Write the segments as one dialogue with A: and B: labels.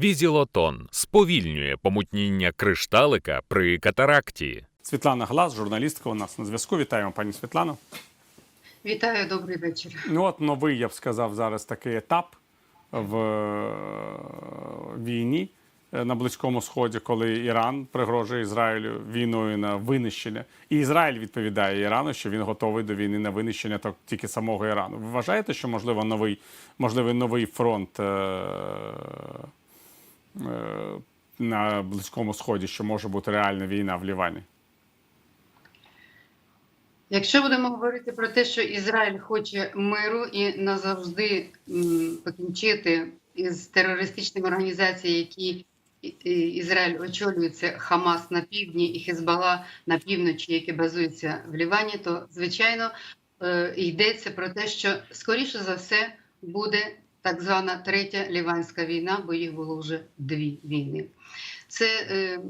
A: Візілотон сповільнює помутніння кришталика при катаракті.
B: Світлана Глас, журналістка у нас на зв'язку. Вітаємо, пані Світлано.
C: Вітаю, добрий вечір.
B: Ну от новий, я б сказав, зараз такий етап в е, війні е, на Близькому Сході, коли Іран пригрожує Ізраїлю війною на винищення. І Ізраїль відповідає Ірану, що він готовий до війни на винищення так, тільки самого Ірану. Ви вважаєте, що можливо новий, можливий новий фронт е, на Близькому Сході, що може бути реальна війна в Лівані?
C: Якщо будемо говорити про те, що Ізраїль хоче миру і назавжди покінчити із терористичними організаціями, які Ізраїль очолює, це Хамас на півдні і Хезбалла на півночі, які базуються в Лівані, то звичайно е, йдеться про те, що скоріше за все буде так звана третя ліванська війна, бо їх було вже дві війни. Це е,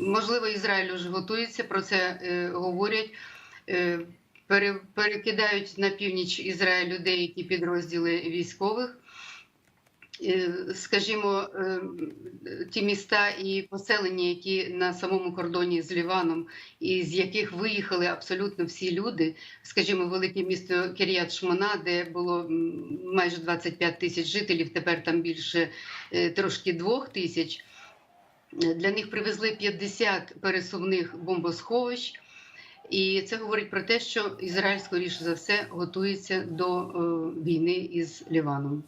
C: можливо, Ізраїль вже готується, про це е, говорять. Е, перекидають на північ Ізраїлю деякі підрозділи військових. Е, Скажімо, е, ті міста і поселення, які на самому кордоні з Ліваном, і з яких виїхали абсолютно всі люди, скажімо, велике місто Кір'ят Шмона, де було майже 25 тисяч жителів, тепер там більше е, трошки двох тисяч. Для них привезли 50 пересувних бомбосховищ. І це говорить про те, що Ізраїль, скоріше за все, готується до війни із Ліваном.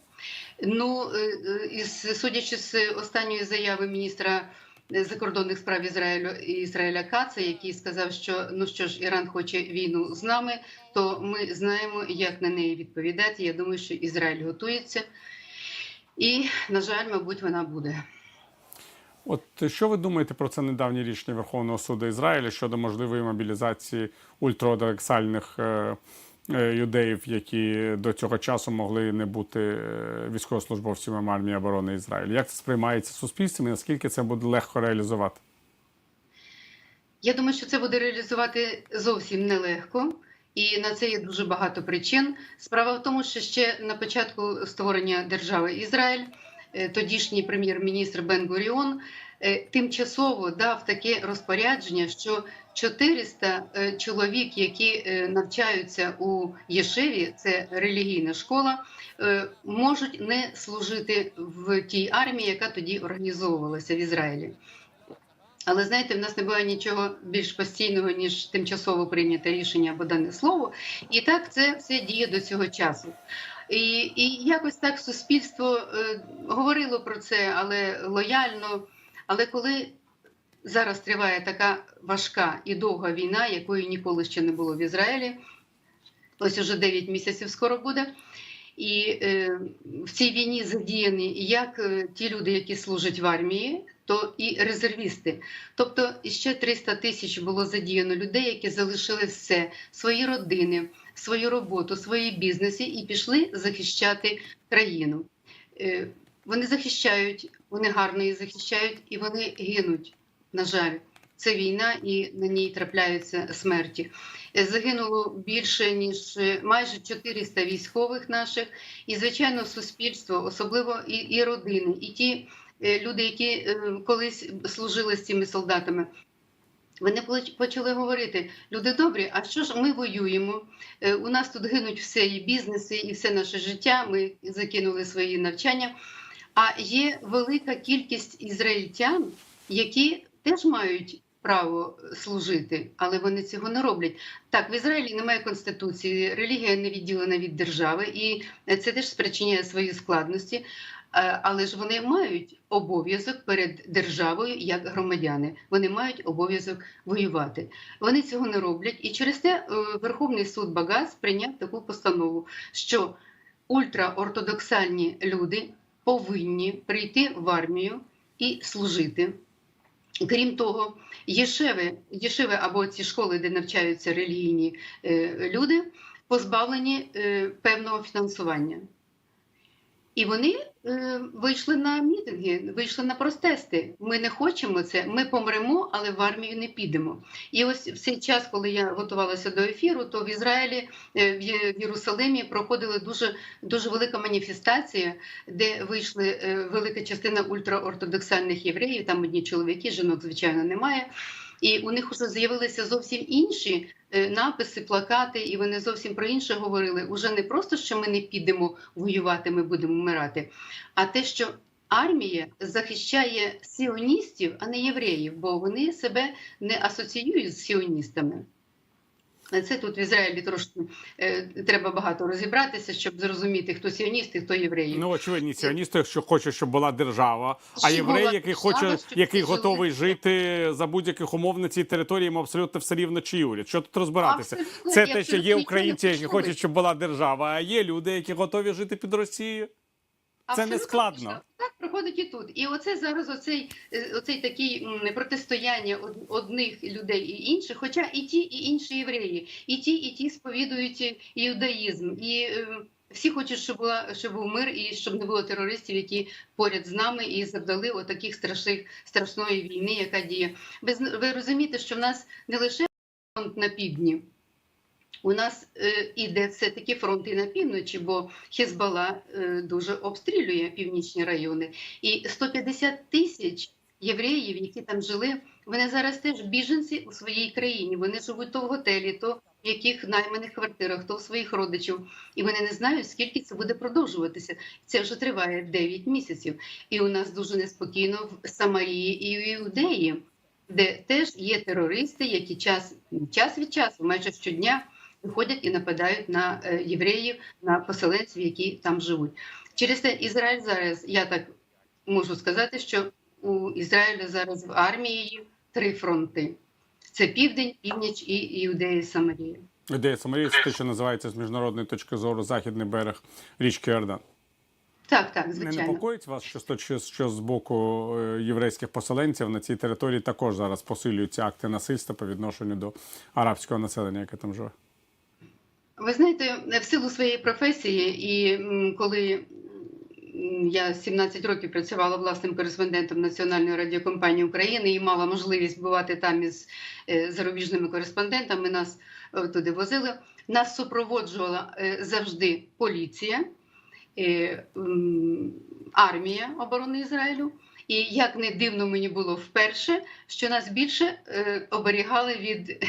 C: Ну, е, е, судячи з останньої заяви міністра закордонних справ Ізраїлю Ізраїля Каца, який сказав, що ну що ж, Іран хоче війну з нами, то ми знаємо, як на неї відповідати. Я думаю, що Ізраїль готується, і, на жаль, мабуть, вона буде.
B: От що ви думаєте про це недавнє рішення Верховного суду Ізраїля щодо можливої мобілізації ультраордоксальних е, юдеїв, які до цього часу могли не бути е, військовослужбовцями армії оборони Ізраїлю? Як це сприймається суспільством і наскільки це буде легко реалізувати?
C: Я думаю, що це буде реалізувати зовсім нелегко, і на це є дуже багато причин. Справа в тому, що ще на початку створення держави Ізраїль, е, тодішній прем'єр-міністр Бен Гуріон е, тимчасово дав таке розпорядження, що 400 е, чоловік, які е, навчаються у Єшеві, це релігійна школа, е, можуть не служити в тій армії, яка тоді організовувалася в Ізраїлі. Але знаєте, в нас не буває нічого більш постійного, ніж тимчасово прийняте рішення або дане слово. І так це все діє до цього часу. І, і якось так суспільство е, говорило про це, але лояльно. Але коли зараз триває така важка і довга війна, якої ніколи ще не було в Ізраїлі, ось уже 9 місяців скоро буде. І е, в цій війні задіяні як е, ті люди, які служать в армії, то і резервісти. Тобто ще 300 тисяч було задіяно людей, які залишили все, свої родини, свою роботу, свої бізнеси і пішли захищати країну. Е, Вони захищають, вони гарно її захищають і вони гинуть. На жаль, це війна, і на ній трапляються смерті. Е, Загинуло більше ніж е, майже 400 військових наших, і звичайно, суспільство, особливо і, і родини, і ті е, люди, які колись служили з цими солдатами. Вони почали говорити: люди добрі, а що ж ми воюємо? У нас тут гинуть все і бізнеси, і все наше життя. Ми закинули свої навчання. А є велика кількість ізраїльтян, які теж мають право служити, але вони цього не роблять. Так, в Ізраїлі немає конституції, релігія не відділена від держави, і це теж спричиняє свої складності. Е, Але ж вони мають обов'язок перед державою як громадяни. Вони мають обов'язок воювати. Вони цього не роблять, і через те е, Верховний суд Багаз прийняв таку постанову, що ультраортодоксальні люди повинні прийти в армію і служити. Крім того, єшеви, єшеви або ці школи, де навчаються релігійні е, люди, позбавлені е, певного фінансування. І вони е, вийшли на мітинги, вийшли на протести. Ми не хочемо це. Ми помремо, але в армію не підемо. І ось в цей час, коли я готувалася до ефіру, то в Ізраїлі е, в Єрусалимі проходила дуже дуже велика маніфестація, де вийшли е, велика частина ультраортодоксальних євреїв. Там одні чоловіки, жінок звичайно немає. І у них вже з'явилися зовсім інші е, написи, плакати, і вони зовсім про інше говорили. Уже не просто що ми не підемо воювати, ми будемо вмирати, а те, що армія захищає сіоністів, а не євреїв, бо вони себе не асоціюють з сіоністами. Це тут в Ізраїлі трошки е, треба багато розібратися, щоб зрозуміти, хто сіоністи, хто євреї.
B: Ну, очевидні сіоністи, що хочуть, щоб була держава, а єврей,
C: була
B: який хоче, який готовий жити за будь-яких умов на цій території, йому абсолютно все рівно чи уряд. Що тут розбиратися?
C: Абсолютно,
B: Це те, що є українці, які хочуть, щоб була держава, а є люди, які готові жити під Росією. Це не складно.
C: Проходить і тут. І оце зараз оцей, е, оцей такий протистояння од- одних людей і інших, хоча і ті, і інші євреї, і ті, і ті сповідують іудаїзм. І е, всі хочуть, щоб була щоб був мир і щоб не було терористів, які поряд з нами і завдали отаких страшних страшної війни, яка діє. Ви, ви розумієте, що в нас не лише фронт на півдні. У нас е, іде все-таки фронт і на півночі, бо Хезбала е, дуже обстрілює північні райони. І 150 тисяч євреїв, які там жили, вони зараз теж біженці у своїй країні. Вони живуть то в готелі, то в яких найманих квартирах, то в своїх родичів. І вони не знають, скільки це буде продовжуватися. Це вже триває 9 місяців. І у нас дуже неспокійно в Самарії і в Іудеї, де теж є терористи, які час, час від часу, майже щодня виходять і нападають на е, євреїв, на поселенців, які там живуть. Через це Ізраїль зараз, я так можу сказати, що у Ізраїля зараз в армії три фронти: це південь, північ і Іудея, Самарія.
B: Ідея Самарії це те, що називається з міжнародної точки зору західний берег річки Йордан.
C: Так, так,
B: Не
C: звичайно.
B: непокоїть вас, що, що, що з боку е, єврейських поселенців на цій території також зараз посилюються акти насильства по відношенню до арабського населення, яке там живе?
C: Ви знаєте, в силу своєї професії, і коли я 17 років працювала власним кореспондентом Національної радіокомпанії України і мала можливість бувати там із е, зарубіжними кореспондентами, нас е, туди возили. Нас супроводжувала е, завжди поліція, армія оборони Ізраїлю. І як не дивно мені було вперше, що нас більше оберігали від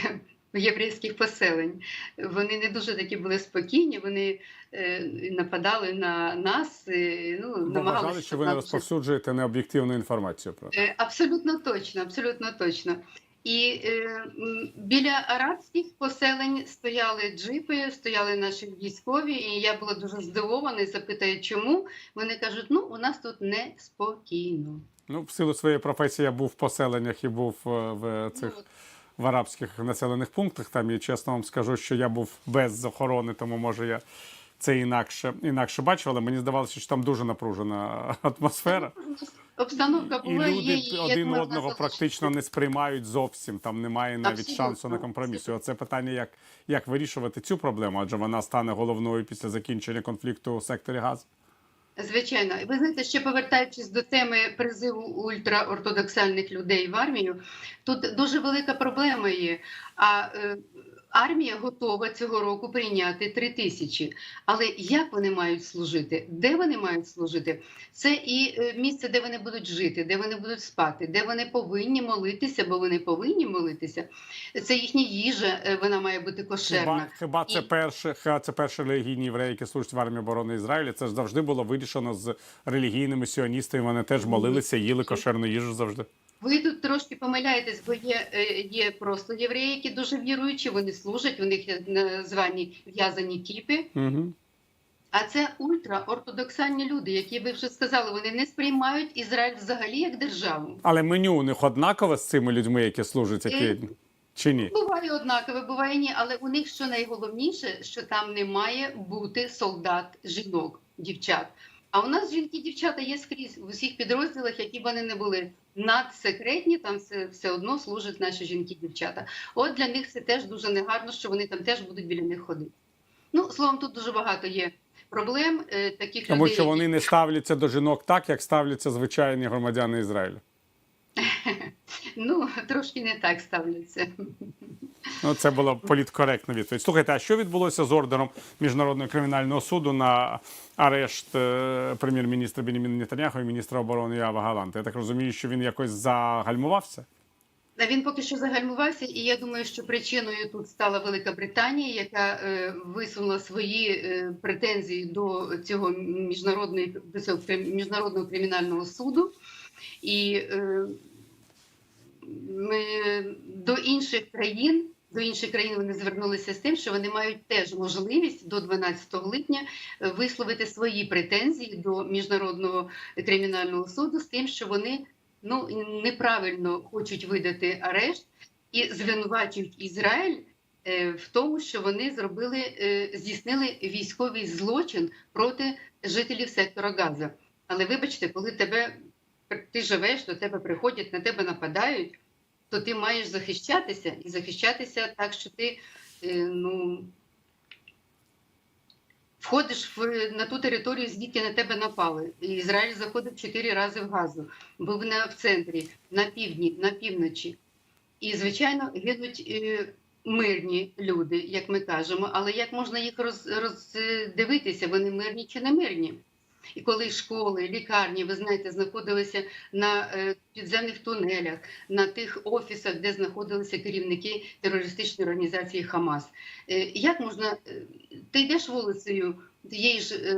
C: єврейських поселень. Вони не дуже такі були спокійні, вони е, нападали на нас. е, Ну, намагалися
B: що ви не розповсюджуєте необ'єктивну інформацію про це.
C: Е, Абсолютно точно, абсолютно точно. І е, біля арабських поселень стояли джипи, стояли наші військові, і я була дуже здивована і запитаю, чому. Вони кажуть, ну у нас тут неспокійно.
B: Ну, в силу своєї професії я був в поселеннях і був е, в цих
C: Ну.
B: В арабських населених пунктах. Там і чесно вам скажу, що я був без охорони, тому може я це інакше інакше бачив, але мені здавалося, що там дуже напружена атмосфера.
C: Обстановка
B: І люди
C: є,
B: один одного
C: залишити.
B: практично не сприймають зовсім. Там немає навіть
C: Абсолютно,
B: шансу на компроміс. Оце питання, як, як вирішувати цю проблему, адже вона стане головною після закінчення конфлікту у секторі Газу.
C: Звичайно, ви знаєте, ще повертаючись до теми призиву ультраортодоксальних людей в армію, тут дуже велика проблема є. А е, армія готова цього року прийняти три тисячі. Але як вони мають служити? Де вони мають служити? Це і е, місце, де вони будуть жити, де вони будуть спати, де вони повинні молитися, бо вони повинні молитися. Це їхня їжа, е, вона має бути кошерна.
B: Хіба, хіба це
C: І-
B: перше, хіба це перші релігійні євреї, які служать в армії оборони Ізраїля? Це ж завжди було вирішено з релігійними сіоністами. Вони теж молилися, їли кошерну їжу завжди.
C: Ви тут трошки помиляєтесь, бо є, е, є просто євреї, які дуже віруючі, вони служать, у них є звані в'язані кіпи.
B: Угу.
C: А це ультраортодоксальні люди, які ви вже сказали, вони не сприймають Ізраїль взагалі як державу.
B: Але меню у них однакове з цими людьми, які служать, які
C: Е,
B: чи ні?
C: Буває однакове, буває ні, але у них що найголовніше, що там не має бути солдат, жінок, дівчат. А у нас жінки, дівчата є скрізь в усіх підрозділах, які б вони не були надсекретні, там все, все одно служать наші жінки, дівчата. От для них це теж дуже негарно, що вони там теж будуть біля них ходити. Ну, словом, тут дуже багато є проблем е, таких
B: Тому
C: людей.
B: що
C: які-
B: вони не ставляться до жінок так, як ставляться звичайні громадяни Ізраїлю.
C: ну трошки не так ставляться.
B: Ну, це була політкоректна відповідь. Слухайте, а що відбулося з ордером Міжнародного кримінального суду на арешт е, прем'єр-міністра Беніміна Нетаньяху і міністра оборони Ява Галанта? Я так розумію, що він якось загальмувався?
C: Він поки що загальмувався, і я думаю, що причиною тут стала Велика Британія, яка е, висунула свої е, претензії до цього цього міжнародного кримінального суду. І ми до інших країн. До інших країн вони звернулися з тим, що вони мають теж можливість до 12 липня е, висловити свої претензії до міжнародного кримінального суду з тим, що вони ну неправильно хочуть видати арешт і звинувачують Ізраїль е, в тому, що вони зробили е, здійснили військовий злочин проти жителів сектора Газа. Але вибачте, коли тебе ти живеш, до тебе приходять, на тебе нападають, то ти маєш захищатися і захищатися так, що ти е, ну. Входиш в на ту територію, звідки на тебе напали. І Ізраїль заходив чотири рази в газу, був на в центрі, на півдні, на півночі. І, звичайно, гинуть е, мирні люди, як ми кажемо. Але як можна їх роз, роздивитися, вони мирні чи не мирні? І коли школи, лікарні, ви знаєте, знаходилися на е, підземних тунелях, на тих офісах, де знаходилися керівники терористичної організації Хамас. Е, як можна, е, ти йдеш вулицею тієї ж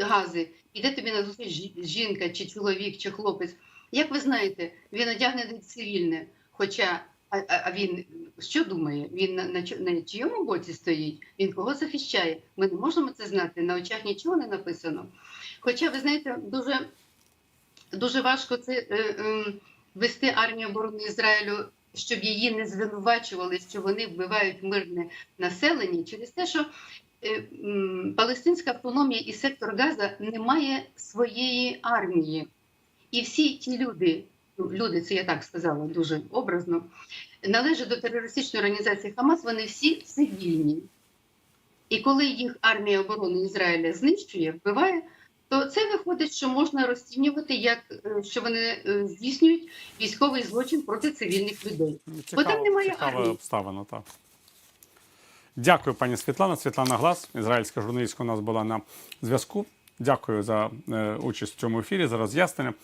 C: гази, іде тобі на зустріч жінка, чи чоловік, чи хлопець. Як ви знаєте, він одягнений цивільне, хоча а, він що думає? Він на, на, боці стоїть? Він кого захищає? Ми не можемо це знати. На очах нічого не написано. Хоча, ви знаєте, дуже, дуже важко це е, е, вести армію оборони Ізраїлю, щоб її не звинувачували, що вони вбивають мирне населення через те, що е, палестинська автономія і сектор Газа не має своєї армії. І всі ті люди, ну, люди, це я так сказала дуже образно, належать до терористичної організації Хамас, вони всі цивільні. І коли їх армія оборони Ізраїля знищує, вбиває, то це виходить, що можна розцінювати, як е, що вони е, здійснюють військовий злочин проти цивільних людей. Бо там немає армії.
B: обставина, так. Дякую, пані Світлана. Світлана Глас, ізраїльська журналістка, у нас була на зв'язку. Дякую за е, участь в цьому ефірі, за роз'яснення.